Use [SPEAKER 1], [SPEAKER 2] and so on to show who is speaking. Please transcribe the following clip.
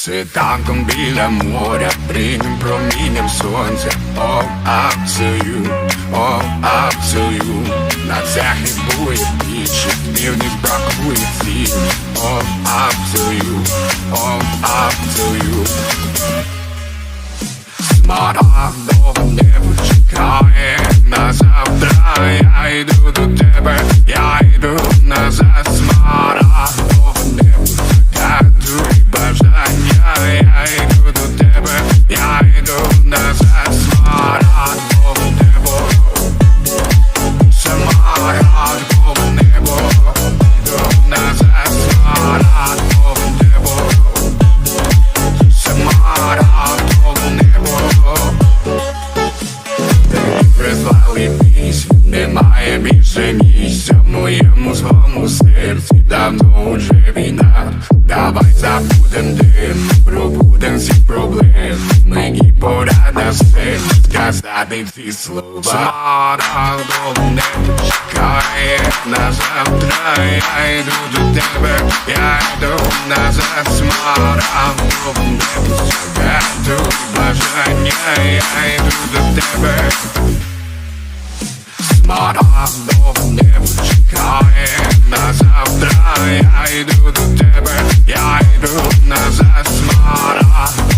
[SPEAKER 1] Світанком біля моря, приймем промінням сонця. О, акцію, о, акцію, на цях не бує більше, північ бракує. Ціль О, акцію, о, акцію. all більше місця в моєму злому серці давно уже війна. Давай забудем дим, пробудем всі проблеми. Мені пора на все сказати ці слова. Смарагдове небо чекає на завтра. Я йду до тебе, я йду назад. Смарагдове небо загадує бажання. Я йду до тебе. тебе, я йду на засмара.